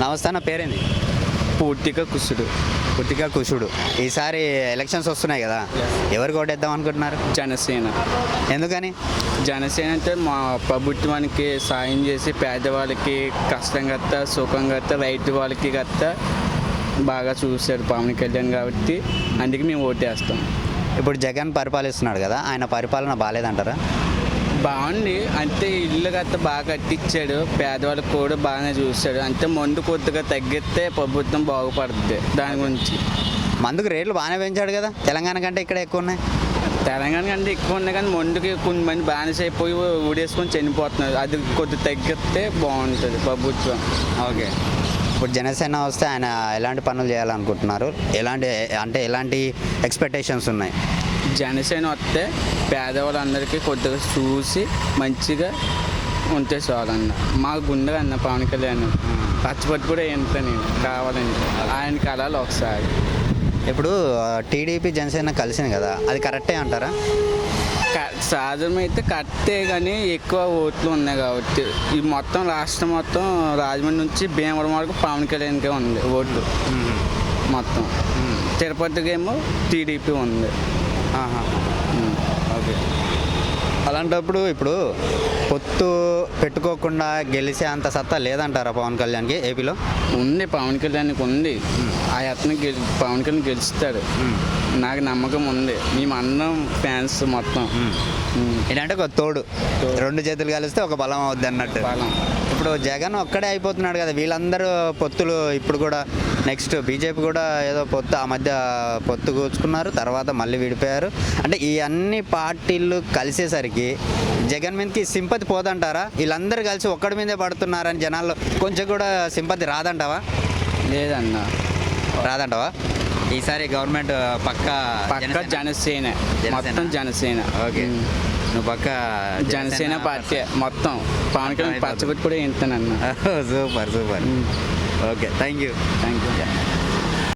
నమస్తే అన్న పేరేంది? పూర్తిగా కుసుడు. పుట్టిగా కుషుడు ఈసారి ఎలక్షన్స్ వస్తున్నాయి కదా. ఎవరికి ఓటేద్దాం అనుకుంటున్నారు? జనసేన. ఎందుకని? జనసేన అంటే మా ప్రభుత్వానికి సాయం చేసి పేదవాళ్ళకి కష్టం గట్ట సుఖం గట్ట రైతు వాళ్ళకి గట్ట బాగా చూశారు పవన్ కళ్యాణ్ కాబట్టి అందుకే మేము ఓటేస్తాం. ఇప్పుడు జగన్ పరిపాలిస్తున్నాడు కదా ఆయన పరిపాలన బాగాలేదంటారా? బాగుంది. అంటే ఇల్లు గట్ట బాగా కట్టించాడు. పేదవాళ్ళకి కూడా బాగానే చూశాడు. అంటే మందు కొద్దిగా తగ్గిస్తే ప్రభుత్వం బాగుపడుతుంది దాని గురించి. మందుకు రేట్లు బాగానే పెంచాడు కదా. తెలంగాణ కంటే ఇక్కడ ఎక్కువ ఉన్నాయి. తెలంగాణ కంటే ఎక్కువ ఉన్నాయి కానీ మందుకి కొంతమంది బానిస అయిపోయి ఊడేసుకొని చనిపోతున్నారు. అది కొద్ది తగ్గిస్తే బాగుంటుంది ప్రభుత్వం. ఓకే. ఇప్పుడు జనసేన వస్తే ఆయన ఎలాంటి పనులు చేయాలనుకుంటున్నారు? ఎలాంటి అంటే ఎలాంటి ఎక్స్పెక్టేషన్స్ ఉన్నాయి? జనసేన వస్తే పేదవాళ్ళందరికీ కొద్దిగా చూసి మంచిగా ఉంటే చాలన్న. మా గుండె అన్న పవన్ కళ్యాణ్. పచ్చిపట్టు కూడా ఎంత నేను? కావాలని ఆయన కళాలి ఒకసారి. ఇప్పుడు టీడీపీ జనసేన కలిసింది కదా అది కరెక్టే అంటారా? క- సాధారణ అయితే కట్టే కానీ ఎక్కువ ఓట్లు ఉన్నాయి కాబట్టి. ఈ మొత్తం రాష్ట్రం మొత్తం రాజమండ్రి నుంచి భీమవరం వరకు పవన్ కళ్యాణ్కే ఉంది ఓట్లు. మొత్తం. తిరుపతికి ఏమో టీడీపీ ఉంది. ఓకే. అలాంటప్పుడు ఇప్పుడు పొత్తు పెట్టుకోకుండా గెలిచే అంత సత్తా లేదంటారా పవన్ కళ్యాణ్కి ఏపీలో? ఉంది పవన్ కళ్యాణ్కి ఉంది. ఆ అతను గెలి పవన్ కళ్యాణ్ గెలుస్తాడు. నాకు నమ్మకం ఉంది. మేము అందరం ఫ్యాన్స్ మొత్తం. ఏంటంటే ఒక తోడు. రెండు చేతులు కలిస్తే ఒక బలం అవుద్ది అన్నట్టు. బలం. ఇప్పుడు జగన్ ఒక్కడే అయిపోతున్నాడు కదా వీళ్ళందరూ పొత్తులు ఇప్పుడు కూడా నెక్స్ట్ బీజేపీ కూడా ఏదో పొత్తు ఆ మధ్య పొత్తు కూర్చుకున్నారు తర్వాత మళ్ళీ విడిపోయారు. అంటే ఈ అన్ని పార్టీలు కలిసేసరికి జగన్ మీదకి సింపతి పోదంటారా? వీళ్ళందరూ కలిసి ఒక్కడి మీదే పడుతున్నారని జనాల్లో కొంచెం కూడా సింపతి రాదంటావా? లేదన్న. రాదంటావా? ఈసారి గవర్నమెంట్ పక్క పక్క జనసేన. మొత్తం జనసేన. ఓకే. నువ్వు పక్క జనసేన పార్టీ. మొత్తం. పవన్ కళ్యాణ్ పచ్చబెట్టి కూడా ఏంటనన్న. Super super. Okay, thank you. Thank you. Yeah.